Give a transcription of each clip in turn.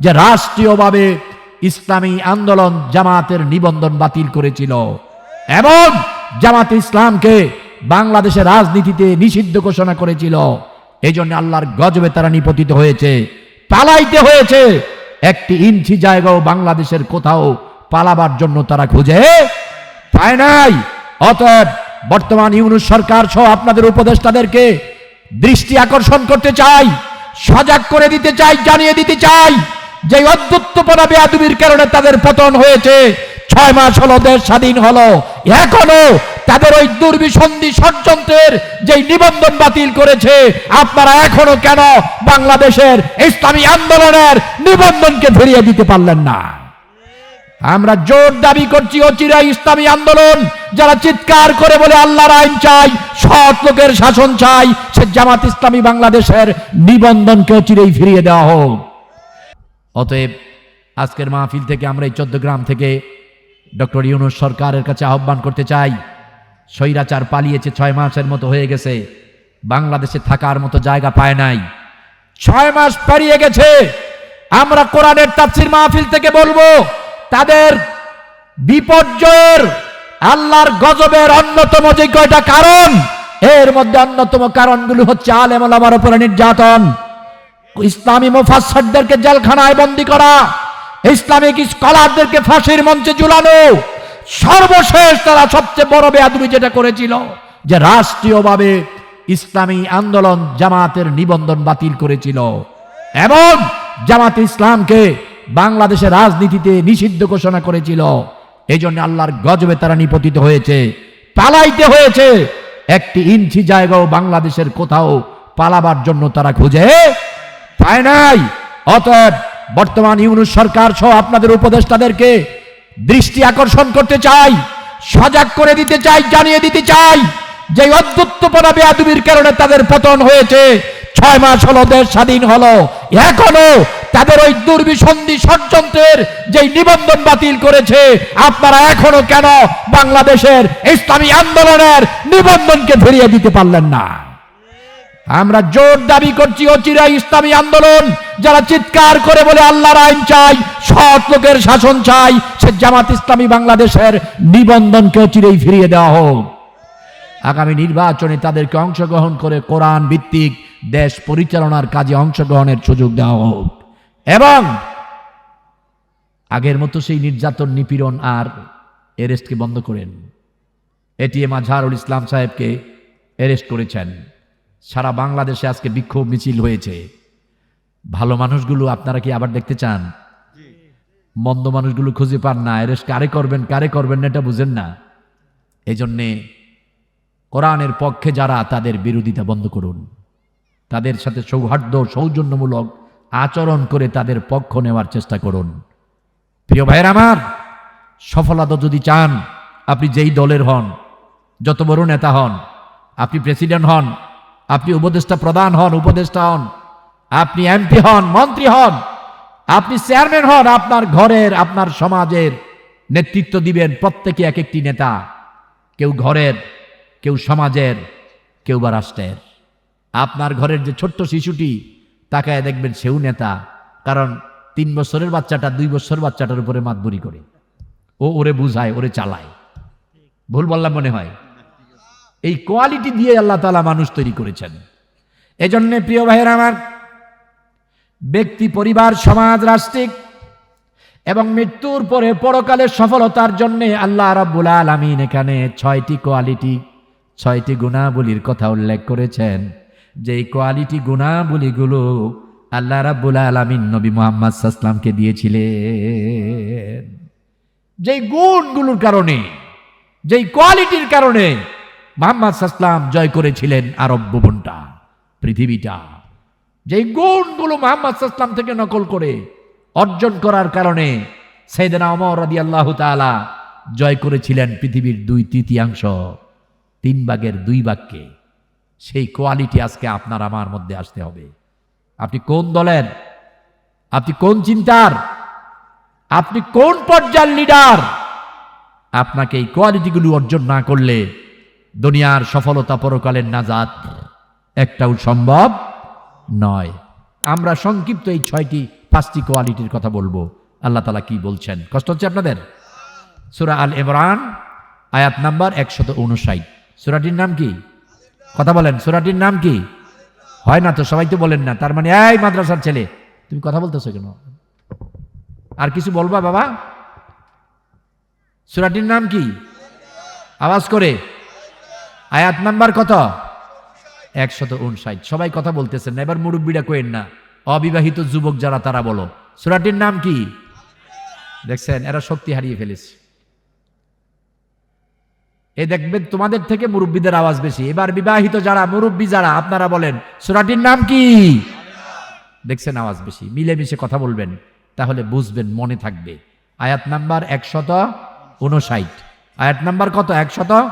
যে রাষ্ট্রীয়ভাবে ইসলামী আন্দোলন জামাতের নিবন্ধন বাতিল করেছিল। এবং জামাত ইসলামকে বাংলাদেশের রাজনীতিতে নিষিদ্ধ ঘোষণা করেছিল। এই জন্য আল্লাহর গজবে তারা নিপতিত হয়েছে। পালাইতে হয়েছে। একটি ইঞ্চি জায়গাও বাংলাদেশের কোথাও পালাবার জন্য তারা খুঁজে পায় নাই। অতএব বর্তমান ইউনুস সরকার সহ আপনাদের উপদেষ্টাদেরকে দৃষ্টি আকর্ষণ করতে চাই, সজাগ করে দিতে চাই, জানিয়ে দিতে চাই। যে অদ্ভুতপনা বেয়াদুবির কারণে তাদের পতন হয়েছে, ছয় মাস হলো দেশ স্বাধীন হলো। এখনও তাদের ওই দুর্বিসন্ধি ষড়যন্ত্রের যে নিবন্ধন বাতিল করেছে, আপনারা এখনও কেন বাংলাদেশের ইসলামী আন্দোলনের নিবন্ধনকে ফিরিয়ে দিতে পারলেন না? আমরা জোর দাবি করছি, অচিরা ইসলামী আন্দোলন যারা চিৎকার করে বলে আল্লাহর আইন চাই, সৎ লোকের শাসন চাই, সে জামাত ইসলামী বাংলাদেশের নিবন্ধনকে অচিরেই ফিরিয়ে দেওয়া হোক। অতএব আজকের মাহফিল থেকে আমরা এই চোদ্দ গ্রাম থেকে ডক্টর ইউনুস সরকারের কাছে আহ্বান করতে চাই। স্বৈরাচার পালিয়েছে ছয় মাসের মতো হয়ে গেছে। বাংলাদেশে থাকার মতো জায়গা পায় নাই। ছয় মাস পেরিয়ে গেছে। আমরা কোরআনের তাফসির মাহফিল থেকে বলব, তাদের বিপর্যয়ের, আল্লাহর গজবের অন্যতম যে কয়টা কারণ, এর মধ্যে অন্যতম কারণগুলো হচ্ছে আলেম আমার উপরে নির্যাতন। ইসলামী মুফাসসারদেরকে জেলখানায় বন্দি করা, ইসলামিক স্কলারদেরকে ফাঁসির মঞ্চে ঝুলানো, সর্বশেষ তারা সবচেয়ে বড় বেয়াদুবি যেটা করেছিল, যে রাষ্ট্রীয়ভাবে ইসলামী আন্দোলন জামাতের নিবন্ধন বাতিল করেছিল। এবং জামাত ইসলামকে বাংলাদেশের রাজনীতিতে নিষিদ্ধ ঘোষণা করেছিল। এই জন্য আল্লাহর গজবে তারা নিপতিত হয়েছে। পালাইতে হয়েছে। একটি ইঞ্চি জায়গাও বাংলাদেশের কোথাও পালাবার জন্য তারা খুঁজে পায় নাই। অতএব বর্তমান ইউনুস সরকার সহ আপনাদের উপদেষ্টাদেরকে দৃষ্টি আকর্ষণ করতে চাই, সজাগ করে দিতে চাই, জানিয়ে দিতে চাই যে অদ্ভুতপনা বেয়াদুবির কারণে তাদের পতন হয়েছে। ছয় মাস হলো দেশ স্বাধীন হলো। এখনও তাদের ওই দুর্বিসন্ধি ষড়যন্ত্রের যে নিবন্ধন বাতিল করেছে, আপনারা এখনও কেন বাংলাদেশের ইসলামী আন্দোলনের নিবন্ধনকে ফিরিয়ে দিতে পারলেন না? আমরা জোর দাবি করছি অচিরা ইসলামী আন্দোলন, যারা চিৎকার করে বলে আল্লাহর আইন চাই, সৎ লোকের শাসন চাই, সে জামাত ইসলামী বাংলাদেশের নিবন্ধনকে অচিরেই ফিরিয়ে দেওয়া হোক। আগামী নির্বাচনে তাদেরকে অংশগ্রহণ করে কোরআন ভিত্তিক দেশ পরিচালনার কাজে অংশগ্রহণের সুযোগ দেওয়া হোক। এবং আগের মতো সেই নির্যাতন নিপীড়ন আর এরেস্টকে বন্ধ করেন। এটিএম আজহারুল ইসলাম সাহেবকে অ্যারেস্ট করেছেন। সারা বাংলাদেশে আজকে বিক্ষোভ মিছিল হয়েছে। ভালো মানুষগুলো আপনারা কি আবার দেখতে চান? মন্দ মানুষগুলো খুঁজে পান না অ্যারেস্ট কারে করবেন কারে করবেন না এটা বুঝেন না। এই জন্যে কোরআনের পক্ষে যারা তাদের বিরোধিতা বন্ধ করুন। তাদের সাথে সৌহার্দ্য সৌজন্যমূলক আচরণ করে তাদের পক্ষ নেওয়ার চেষ্টা করুন। প্রিয় ভাইয়ের আমার সফলতা যদি চান আপনি যেই দলের হন যত বড় নেতা হন আপনি প্রেসিডেন্ট হন আপনি উপদেষ্টা প্রধান হন, উপদেষ্টা হন। আপনি এমপি হন, মন্ত্রী হন। আপনি চেয়ারম্যান হন, আপনার ঘরের, আপনার সমাজের নেতৃত্ব দিবেন প্রত্যেকে এক একটি নেতা। কেউ ঘরের, কেউ সমাজের, কেউ বা রাষ্ট্রের। আপনার ঘরের যে ছোট্ট শিশুটি, তাকায় দেখবেন সেও নেতা। কারণ তিন বছরের বাচ্চাটা দুই বছর বাচ্চাটার উপরে মাতবুরি করে। ও ওরে বুঝায়, ওরে চালায়। ভুল বললাম মনে হয়? এই কোয়ালিটি দিয়ে আল্লাহ তালা মানুষ তৈরি করেছেন। এজন্য প্রিয় ভাইয়ের আমার, ব্যক্তি, পরিবার, সমাজ, রাষ্ট্রিক এবং মৃত্যুর পরে পরকালের সফলতার জন্য আল্লাহ রাব্বুল আলামিন এখানে ছয়টি কোয়ালিটি, ছয়টি গুণাবলীর কথা উল্লেখ করেছেন। যে এই কোয়ালিটি গুণাবলীগুলো আল্লাহ রাব্বুল আলামিন নবী মোহাম্মদ সাসলামকে দিয়েছিলেন। যেই গুণগুলোর কারণে, যেই কোয়ালিটির কারণে মোহাম্মদ সাল্লাম জয় করেছিলেন আরব ভুবনটা, পৃথিবীটা। যেই গুণগুলো মোহাম্মদ সাসলাম থেকে নকল করে অর্জন করার কারণে সৈয়দনা অমর রাদি আল্লাহ তালা জয় করেছিলেন পৃথিবীর দুই তৃতীয়াংশ, তিন ভাগের দুই ভাগকে। সেই কোয়ালিটি আজকে আপনার আমার মধ্যে আসতে হবে। আপনি কোন দলের? আপনি কোন চিন্তার? আপনি কোন পর্যায়ের লিডার আপনাকে এই কোয়ালিটিগুলো অর্জন না করলে দুনিয়ার সফলতা পরকালের নাজাত একটাও সম্ভব নয়। আমরা সংক্ষিপ্ত এই ছয়টি, পাঁচটি কোয়ালিটির কথা বলব। আল্লাহ তালা কি বলছেন? কষ্ট হচ্ছে আপনাদের? সুরা আল ইমরান, আয়াত নাম্বার একশত উনষাট। সুরাটির নাম কি? কথা বলেন, সুরাটির নাম কি? হয় না তো, সবাই তো বলেন না। তার মানে এই মাদ্রাসার ছেলে, তুমি কথা বলতেছো কেন? আর কিছু বলবা বাবা? সুরাটির নাম কি? আওয়াজ করে। আয়াত নাম্বার কত? একশত উনষাট সবাই কথা বলতেছেন না, এবার মুরব্বীরা কোয়েন না। অবিবাহিত যুবক যারা, তারা বলো। সুরাটির নাম কি? দেখছেন, এরা শক্তি হারিয়ে ফেলেছে। এ দেখবেন, তোমাদের থেকে মুরব্বীদের আওয়াজ বেশি। এবার বিবাহিত যারা, মুরব্বী যারা, আপনারা বলেন, সুরাটির নাম কি? দেখছেন, আওয়াজ বেশি। মিলেমিশে কথা বলবেন, তাহলে বুঝবেন, মনে থাকবে। আয়াত নাম্বার একশত উনষাট আয়াত নাম্বার কত? একশত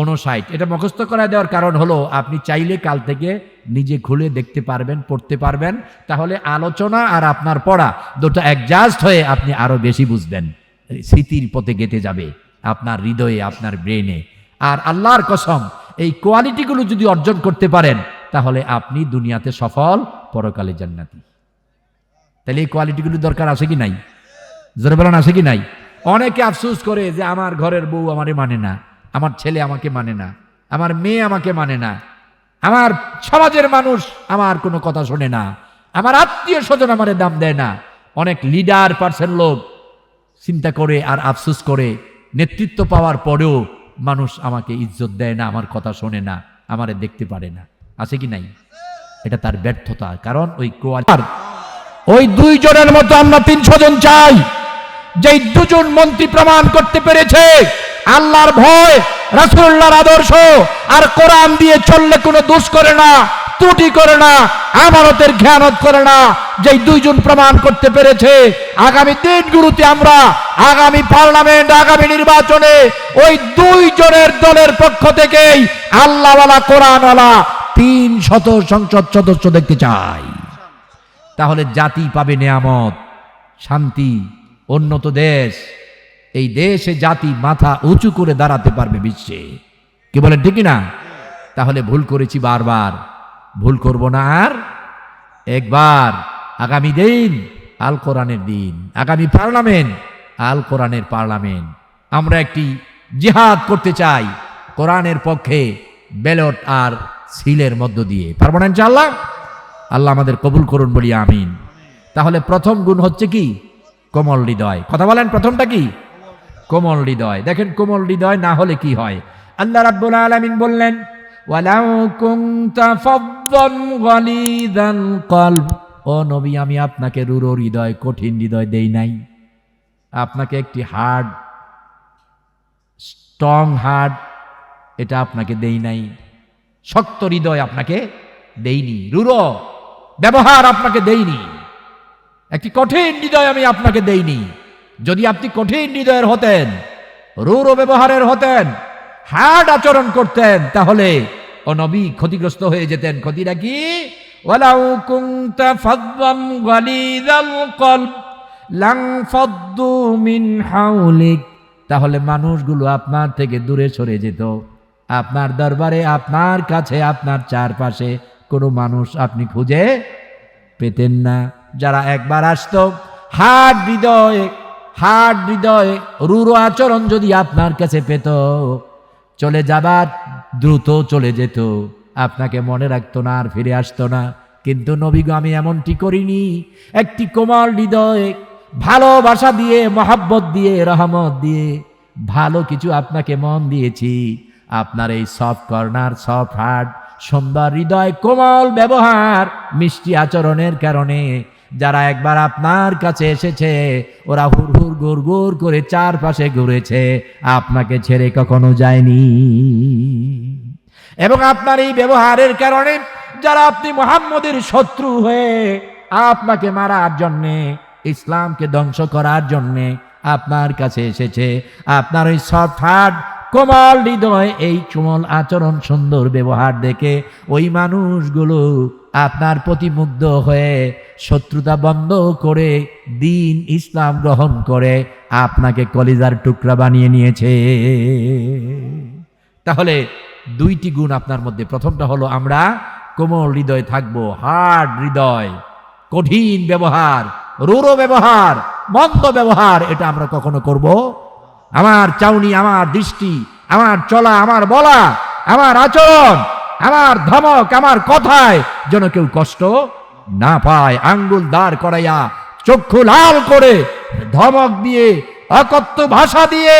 উনষাট এটা মুখস্থ করা দেওয়ার কারণ হলো, আপনি চাইলে কাল থেকে নিজে খুলে দেখতে পারবেন, পড়তে পারবেন। তাহলে আলোচনা আর আপনার পড়া দুটো অ্যাডজাস্ট হয়ে আপনি আরও বেশি বুঝবেন। স্মৃতির পথে গেতে যাবে আপনার হৃদয়ে, আপনার ব্রেনে আর আল্লাহর কসম, এই কোয়ালিটিগুলো যদি অর্জন করতে পারেন, তাহলে আপনি দুনিয়াতে সফল, পরকালে জান্নাতি। তাহলে এই কোয়ালিটিগুলো দরকার আছে কি নাই? জোরে বলেন, আছে কি নাই? অনেকে আফসোস করে যে আমার ঘরের বউ আমারে মানে না। আমার ছেলে আমাকে মানে না, আমার মেয়ে আমাকে মানে না, আমার সমাজের মানুষ আমার কোনো কথা শোনে না, আমার আত্মীয় স্বজন আমারে দাম দেয় না, অনেক লিডার পার্সেন লোক চিন্তা করে আর আফসোস করে, নেতৃত্ব পাওয়ার পরেও মানুষ আমাকে ইজ্জত দেয় না, আমার কথা শোনে না, আমারে দেখতে পারে না। আছে কি নাই? এটা তার ব্যর্থতা, কারণ ওই কোয়ালিটি ওই দুইজনের মতো আমরা তিনশো জন চাই। যেই দুজন মন্ত্রী প্রমাণ করতে পেরেছে, আল্লাহর ভয়, রাসূলুল্লাহর আদর্শ, আর কোরআন দিয়ে চললে কোনো দোষ করে না, ত্রুটি করে না, আমানতের খেয়ানত করে না, যেই দুইজন প্রমাণ করতে পেরেছে, আগামী দিনগুলোতে আমরা, আগামী পার্লামেন্ট, আগামী নির্বাচনে, ওই দুইজনের দলের পক্ষ থেকেই আল্লাহওয়ালা, কোরআনওয়ালা তিন শত সংসদ সদস্য দেখতে চাই। তাহলে জাতি পাবে নেয়ামত, শান্তি। উন্নত দেশ। এই দেশে জাতি মাথা উঁচু করে দাঁড়াতে পারবে বিশ্বে। কি বলেন, ঠিক না তাহলে ভুল করেছি বারবার। ভুল করব না আর? একবার, আগামী দিন, আল কোরআনের দিন। আগামী পার্লামেন্ট, আল কোরআনের পার্লামেন্ট। আমরা একটি জিহাদ করতে চাই, কোরআনের পক্ষে ব্যালট আর সিলের মধ্য দিয়ে। পারব না ইনশাআল্লাহ? আল্লাহ আমাদের কবুল করুন বলি, আমিন। তাহলে প্রথম গুণ হচ্ছে কি? কোমল হৃদয়। কথা বলেন প্রথমটা কি? কোমল হৃদয়। দেখেন কোমল হৃদয় না হলে কি হয়? আল্লাহ রাব্বুল আলামিন বললেন, ওয়ালাউ কুনতা গালিদাল কলব। ও নবী, আমি আপনাকে রুরো হৃদয়, কঠিন হৃদয় দেই নাই। আপনাকে একটি হার্ড স্ট্রং হার্ট, এটা আপনাকে দেই নাই। শক্ত হৃদয় আপনাকে দেইনি। রুরো, ব্যবহার আপনাকে দেইনি। একটি কঠিন হৃদয় আমি আপনাকে দেইনি। যদি আপনি কঠিন হৃদয়ের হতেন রুরো ব্যবহারের হতেন, হার্ড আচরণ করতেন, তাহলে ও নবী ক্ষতিগ্রস্ত হয়ে যেতেন। ক্ষতিটা কি? হাউলিক। তাহলে মানুষগুলো আপনার থেকে দূরে সরে যেত। আপনার দরবারে, আপনার কাছে, আপনার চারপাশে কোনো মানুষ আপনি খুঁজে পেতেন না। যারা একবার আসতো, হাট হৃদয় হাট হৃদয় রুরো আচরণ যদি আপনার কাছে পেত, চলে যাবার দ্রুত চলে যেত। আপনাকে মনে রাখতো না আর ফিরে আসতো না। কিন্তু নবীগ, আমি এমনটি করিনি। একটি কোমল হৃদয় ভালোবাসা দিয়ে, মহাব্বত দিয়ে, রহমত দিয়ে ভালো কিছু আপনাকে মন দিয়েছি। আপনার এই সফট কর্নার সফট হার্ট সুন্দর হৃদয়, কোমল ব্যবহার, মিষ্টি আচরণের কারণে যারা একবার আপনার কাছে এসেছে, ওরা হুর হুর গুর গুর করে চারপাশে ঘুরেছে। আপনাকে ছেড়ে কখনো যায়নি। এবং আপনার এই ব্যবহারের কারণে যারা আপনি মোহাম্মদের শত্রু হয়ে আপনাকে মারার জন্যে, ইসলামকে ধ্বংস করার জন্যে আপনার কাছে এসেছে, আপনার ওই সফট কোমল হৃদয় এই কোমল আচরণ সুন্দর ব্যবহার দেখে ওই মানুষগুলো আপনার প্রতি মুগ্ধ হয়ে শত্রুতা বন্ধ করে দিন ইসলাম গ্রহণ করে আপনাকে কলিজার টুকরা বানিয়ে নিয়েছে। তাহলে দুইটি গুণ আপনার মধ্যে। প্রথমটা হলো, আমরা কোমল হৃদয় থাকব, হার্ড হৃদয়, কঠিন ব্যবহার রুরো ব্যবহার, মন্দ ব্যবহার, এটা আমরা কখনো করব। আমার চাউনি, আমার দৃষ্টি, আমার চলা, আমার বলা, আমার আচরণ আমার ধমক, আমার কথায় যেন কেউ কষ্ট না পায়। আঙ্গুল দাঁড় করাইয়া চক্ষু লাল করে ধমক দিয়ে অকথ্য ভাষা দিয়ে,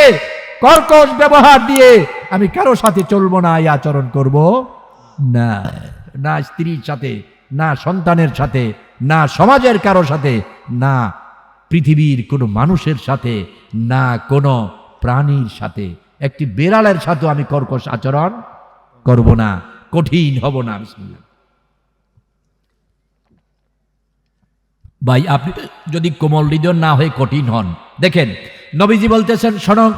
কর্কশ ব্যবহার দিয়ে আমি কারও সাথে চলবো না, এই আচরণ করব না। না স্ত্রীর সাথে, না সন্তানের সাথে, না সমাজের কারও সাথে, না পৃথিবীর কোনো মানুষের সাথে, না কোনো প্রাণীর সাথে। একটি বেড়ালের সাথেও আমি কর্কশ আচরণ করব না। কঠিন হব না ভাই, আপনি যদি কোমল হৃদয় না হয়ে কঠিন হন, দেখেন, নবীজি বলতেছেন শোনক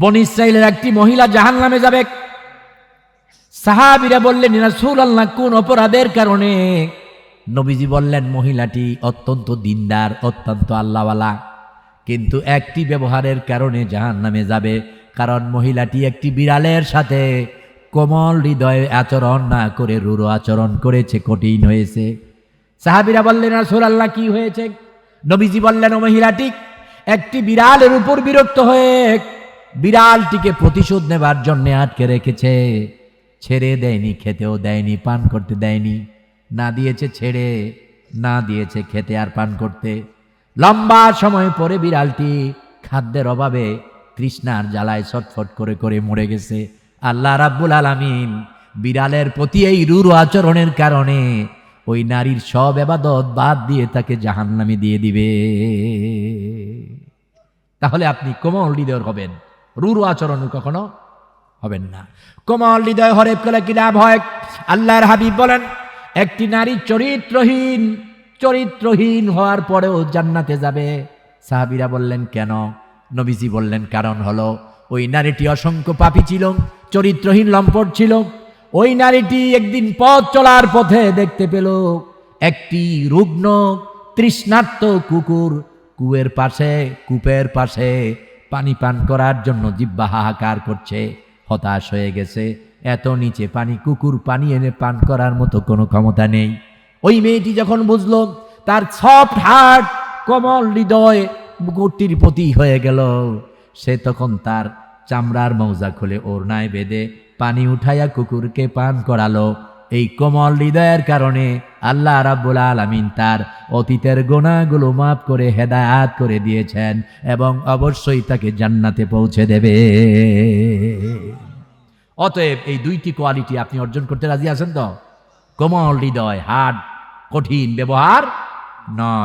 বন ইসরায়েলের একটি মহিলা জাহান নামে যাবে। সাহাবিরা বললেন রাসূল আল্লাহ কোন অপরাধের কারণে? নবীজি বললেন, মহিলাটি অত্যন্ত দিনদার, অত্যন্ত আল্লাহওয়ালা। কিন্তু একটি ব্যবহারের কারণে জাহান নামে যাবে, কারণ মহিলাটি একটি বিড়ালের সাথে কোমল হৃদয়ে আচরণ না করে রুরো আচরণ করেছে, কঠিন হয়েছে। সাহাবিরা বললেন রাসূল আল্লাহ কি হয়েছে? নবীজি বললেন, ও মহিলাটি একটি বিড়ালের উপর বিরক্ত হয়ে বিড়ালটিকে প্রতিশোধ নেবার জন্য আটকে রেখেছে। ছেড়ে দেয়নি, খেতেও দেয়নি, পান করতে দেয়নি। না দিয়েছে ছেড়ে, না দিয়েছে খেতে আর পান করতে। লম্বা সময় পরে বিড়ালটি খাদ্যের অভাবে তৃষ্ণার জ্বালায় ছটফট করে করে মরে গেছে। আল্লাহ রাব্বুল আলামিন বিড়ালের প্রতি এই রুরু আচরণের কারণে ওই নারীর সব এবাদত বাদ দিয়ে তাকে জাহান্নামে দিয়ে দিবে। তাহলে আপনি কোমল হৃদয়ের হবেন, রুরু আচরণ কখনো হবেন না। কোমল হৃদয় হরেব করলে কি লাভ হয়? আল্লাহর হাবিব বলেন, একটি নারী চরিত্রহীন চরিত্রহীন হওয়ার পরেও জান্নাতে যাবে। সাহাবিরা বললেন, কেন? নবীজি বললেন, কারণ হলো ওই নারীটি অসংখ্য পাপী ছিল, চরিত্রহীন লম্পট ছিল। ওই নারীটি একদিন পথ চলার পথে দেখতে পেল একটি রুগ্ন, তৃষ্ণার্ত কুকুর। কুয়ের পাশে, কূপের পাশে পানি পান করার জন্য জিব্বা হাহাকার করছে, হতাশ হয়ে গেছে। এত নিচে পানি, কুকুর পানি এনে পান করার মতো কোনো ক্ষমতা নেই। ওই মেয়েটি যখন বুঝলো তার সফট হার্ট, কোমল হৃদয়, কুকুরটির প্রতি হয়ে গেল সে তখন তার চামড়ার মৌজা খুলে ওড়নায় বেঁধে পানি উঠাইয়া কুকুরকে পান করালো। এই কোমল হৃদয়ের কারণে আল্লাহ রাব্বুল আলামিন তার অতীতের গোনাগুলো মাফ করে হেদায়াত করে দিয়েছেন এবং অবশ্যই তাকে জান্নাতে পৌঁছে দেবে। অতএব এই দুইটি কোয়ালিটি আপনি অর্জন করতে রাজি আছেন তো? কোমল হৃদয়, হার্ড, কঠিন ব্যবহার নয়।